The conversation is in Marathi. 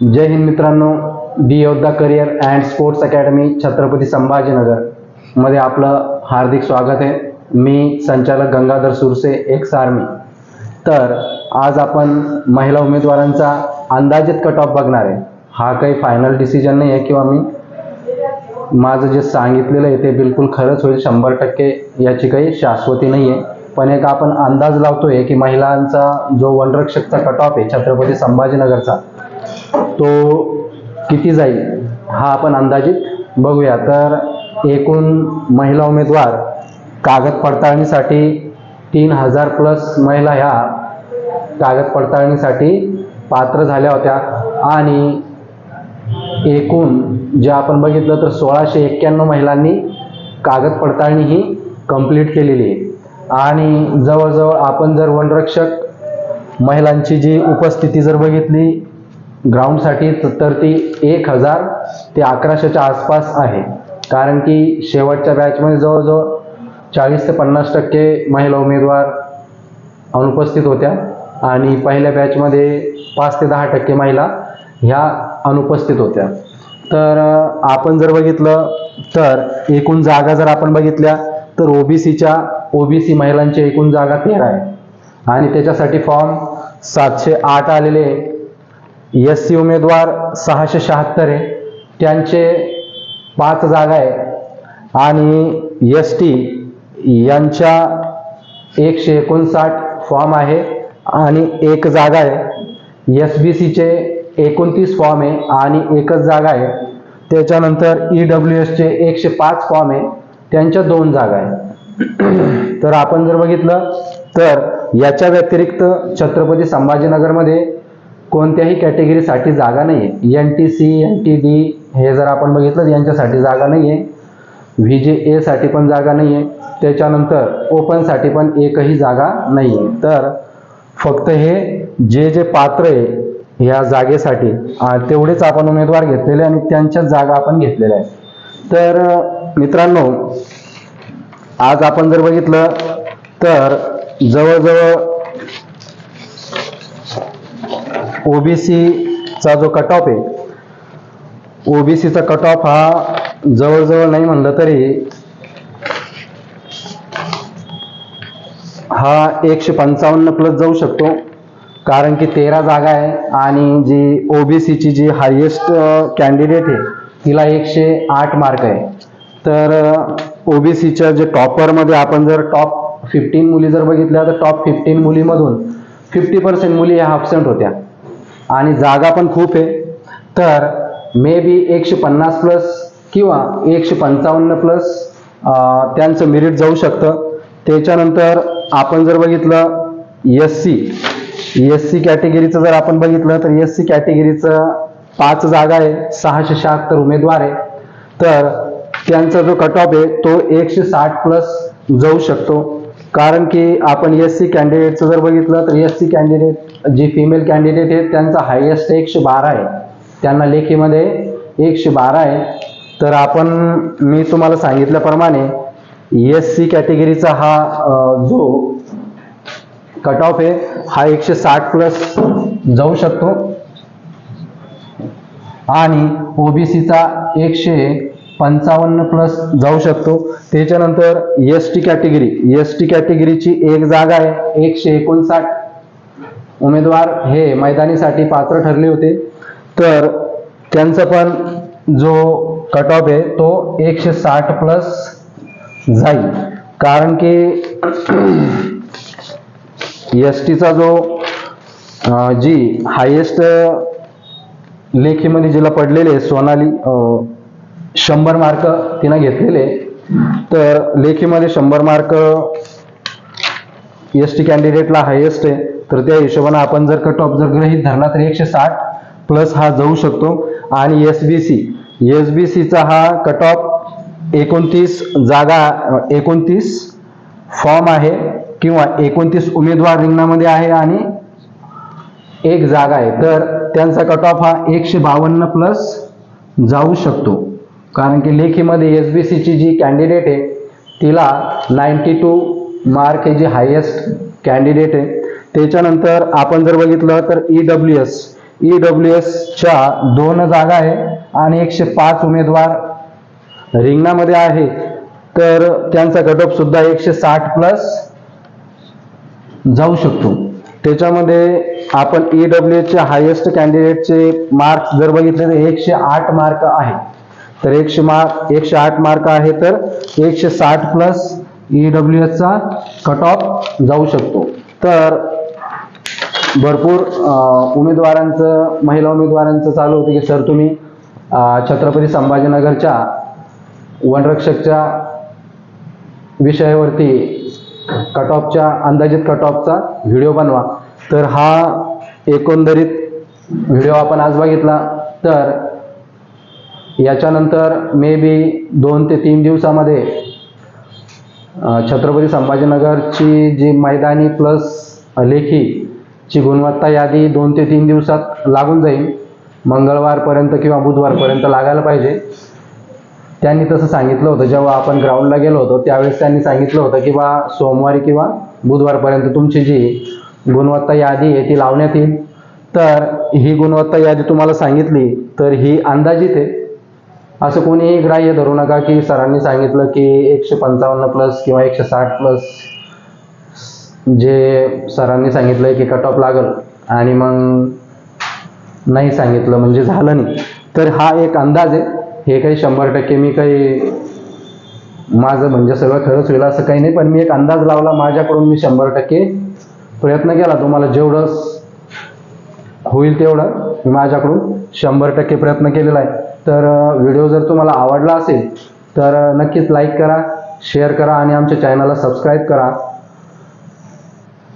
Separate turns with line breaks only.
जय हिंद मित्रांनो. B Yoddha career and sports academy Chhatrapati Sambhajinagar. मध्ये आपलं हार्दिक स्वागत आहे. मी संचालक गंगाधर सुरसे एक्स आर्मी तर आज आपण महिला उमेदवारांचा अंदाजित कट ऑफ बघणार आहे. हा काही फायनल डिसिजन नाही आहे किंवा मी माझं जे सांगितलेलं आहे ते बिलकुल खरंच होईल. शंभर टक्के याची काही शाश्वती नाही आहे. पण एक आपण अंदाज लावतोय की महिलांचा जो वनरक्षकचा कट ऑफ आहे छत्रपती संभाजीनगरचा तो किती जाईल हा आपण अंदाजित बघूया. तर एकूण महिला उमेदवार कागद पडताळणीसाठी तीन हजार प्लस महिला ह्या कागद पडताळणीसाठी पात्र झाल्या होत्या. आणि एकूण जे आपण बघितलं तर सोळाशे एक्क्याण्णव महिलांनी कागद पडताळणी ही कंप्लीट केलेली आहे. आणि जवळजवळ आपण जर वनरक्षक महिलांची जी उपस्थिती जर बघितली ग्राउंडसाठी तर ती एक हजार ते अकराशेच्या आसपास आहे. कारण की शेवटच्या बॅचमध्ये जवळजवळ चाळीस ते पन्नास टक्के महिला उमेदवार अनुपस्थित होत्या. आणि पहिल्या बॅचमध्ये पाच ते दहा टक्के महिला ह्या अनुपस्थित होत्या. तर आपण जर बघितलं तर एकूण जागा जर आपण बघितल्या तर ओबीसीच्या ओबीसी महिलांची एकूण जागा तेरा आहे. आणि त्याच्यासाठी फॉर्म सातशे आठ आलेले एस सी उमेदवार सहाशे शहात्तर आहे. त्यांचे पाच जागा आहे आणि एस टी यांच्या एकशे एकोणसाठ फॉर्म आहे आणि एक जागा आहे. एस बी सीचे एकोणतीस फॉर्म आहे आणि एकच जागा आहे. त्याच्यानंतर ई डब्ल्यू एसचे एकशे पाच फॉर्म आहे. त्यांच्या दोन जागा आहे तर आपण जर बघितलं तर याच्या व्यतिरिक्त छत्रपती संभाजीनगरमध्ये कोणत्याही कॅटेगरीसाठी जागा नाही आहे N T C N T D हे जर आपण बघितलं तर यांच्यासाठी जागा नाही आहे व्ही जे एसाठी पण जागा नाही आहे त्याच्यानंतर ओपनसाठी पण एकही जागा नाही आहे तर फक्त हे जे जे पात्र आहे ह्या जागेसाठी तेवढेच आपण उमेदवार घेतलेले आणि त्यांच्याच जागा आपण घेतलेल्या आहेत. तर मित्रांनो आज आपण जर बघितलं तर जवळजवळ ओबीसीचा जो कट ऑफ आहे ओबीसीचा कट ऑफ हा जवळजवळ नाही म्हणलं तरी हा एकशे पंचावन्न प्लस जाऊ शकतो. कारण की तेरा जागा आहे आणि जी ओबीसीची जी हायेस्ट कॅन्डिडेट आहे तिला एकशे आठ मार्क आहे. तर ओबीसीच्या जे टॉपरमध्ये आपण जर टॉप फिफ्टीन मुली जर बघितल्या तर टॉप फिफ्टीन मुलीमधून फिफ्टी पर्सेंट मुली ह्या अब्सेंट होत्या. आणि जागा पण खूप आहे. तर मे बी एकशे पन्नास प्लस किंवा एकशे पंचावन्न प्लस त्यांचं मेरिट जाऊ शकतं. त्याच्यानंतर आपण जर बघितलं एस सी एस सी कॅटेगरीचं जर आपण बघितलं तर एस सी कॅटेगरीचं पाच जागा आहे सहाशे शहात्तर उमेदवार आहे. तर त्यांचा जो कट ऑफ आहे तो एकशे साठ प्लस जाऊ शकतो. कारण की आपण एस सी कॅन्डिडेटचं जर बघितलं तर एस सी कॅन्डिडेट जी फिमेल कॅन्डिडेट आहे त्यांचा हायेस्ट एकशे बारा आहे. त्यांना लेखीमध्ये एकशे बारा आहे. तर आपण मी तुम्हाला सांगितल्याप्रमाणे एस सी कॅटेगरीचा हा जो कट ऑफ आहे हा एकशे साठ प्लस जाऊ शकतो. आणि ओबीसीचा एकशे पंचावन्न प्लस जाऊ शकतो. त्याच्यानंतर S T category S T कॅटेगरीची एक जागा आहे. एकशे एकोणसाठ उमेदवार हे मैदानीसाठी पात्र ठरले होते. तर त्यांचा पण जो कट ऑफ आहे तो एकशे साठ प्लस जाईल. कारण की एस टीचा जो जी हायेस्ट लेखीमध्ये जिला पडलेले सोनाली शंभर मार्क तिनं घेतलेले. तर लेखीमध्ये शंभर मार्क एस टी कॅन्डिडेटला हायेस्ट आहे. तर त्या हिशोबाने आपण जर कट ऑफ जर गृहीत धरला तर एकशे साठ प्लस हा जाऊ शकतो. आणि S B C S B सीचा हा कट ऑफ एकोणतीस जागा एकोणतीस फॉर्म आहे किंवा एकोणतीस उमेदवार रिंगणामध्ये आहे आणि एक जागा आहे. तर त्यांचा कट ऑफ हा एकशे बावन्न प्लस जाऊ शकतो. कारण की लेखीमध्ये एस बी सीची जी कॅन्डिडेट आहे तिला नाईन्टी टू मार्क हे जी हायेस्ट कॅन्डिडेट आहे. त्याच्यानंतर आपण जर बघितलं तर E W S E W एसच्या दोन जागा आहे आणि एकशे पाच उमेदवार रिंगणामध्ये आहे. तर त्यांचा कटऑफ सुद्धा एकशे साठ प्लस जाऊ शकतो. त्याच्यामध्ये आपण ई डब्ल्यू एसच्या हायेस्ट कॅन्डिडेटचे मार्क्स जर बघितले तर एकशे आठ मार्क आहे. तर एकशे मार्क एकशे आठ मार्क आहे तर एकशे साठ प्लस ई डब्ल्यू एसचा कट ऑफ जाऊ शकतो. तर भरपूर उमेदवारांचं महिला उमेदवारांचं चालू होतं की सर तुम्ही छत्रपती संभाजीनगरच्या वनरक्षकच्या विषयावरती कट ऑफच्या अंदाजित कट ऑफचा व्हिडिओ बनवा. तर हा एकंदरीत व्हिडिओ आपण आज बघितला. तर याच्यानंतर मे बी दोन ते तीन दिवसामध्ये छत्रपती संभाजीनगरची जी मैदानी प्लस लेखी ची गुणवत्ता यादी दोन ते तीन दिवसात लागून जाईल. मंगळवारपर्यंत किंवा बुधवारपर्यंत लागायला पाहिजे. त्यांनी तसं सांगितलं होतं. जेव्हा आपण ग्राउंडला गेलो होतो त्यावेळेस त्यांनी सांगितलं होतं की बा सोमवारी किंवा बुधवारपर्यंत तुमची जी गुणवत्ता यादी आहे ती लावण्यात येईल. तर ही गुणवत्ता यादी तुम्हाला सांगितली तर ही अंदाजित आहे. असं कोणीही ग्राह्य धरू नका की सरांनी सांगितलं की एकशे पंचावन्न प्लस किंवा एकशे साठ प्लस जे सरांनी सांगितलं की कट ऑफ लागल आणि मग नाही सांगितलं म्हणजे झालं नाही. तर हा एक अंदाज आहे. हे काही शंभर टक्के मी काही माझं म्हणजे सगळं खरंच होईल असं काही नाही पण मी एक अंदाज लावला. माझ्याकडून मी शंभर टक्के प्रयत्न केला. तुम्हाला जेवढं होईल तेवढं मी माझ्याकडून शंभर टक्के प्रयत्न केलेला आहे. तर व्हिडिओ जर तुम्हाला आवडला असेल तर नक्कीच लाईक करा शेअर करा आणि आमच्या चॅनलला सबस्क्राईब करा.